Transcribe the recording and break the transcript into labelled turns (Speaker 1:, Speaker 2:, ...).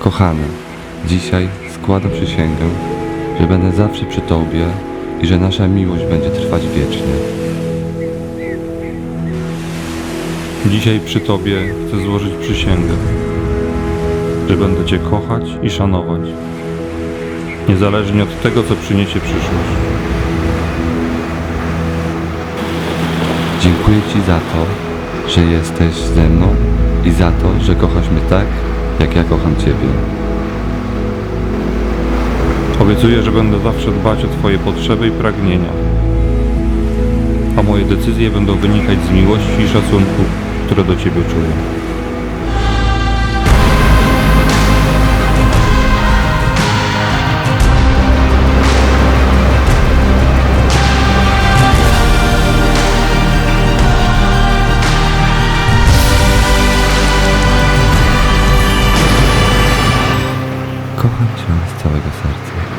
Speaker 1: Kochany, dzisiaj składam przysięgę, że będę zawsze przy Tobie i że nasza miłość będzie trwać wiecznie.
Speaker 2: Dzisiaj przy Tobie chcę złożyć przysięgę, że będę Cię kochać i szanować, niezależnie od tego, co przyniesie przyszłość.
Speaker 1: Dziękuję Ci za to, że jesteś ze mną i za to, że kochasz mnie tak, jak ja kocham Ciebie.
Speaker 2: Obiecuję, że będę zawsze dbać o Twoje potrzeby i pragnienia, a moje decyzje będą wynikać z miłości i szacunku, które do Ciebie czuję.
Speaker 1: Kocham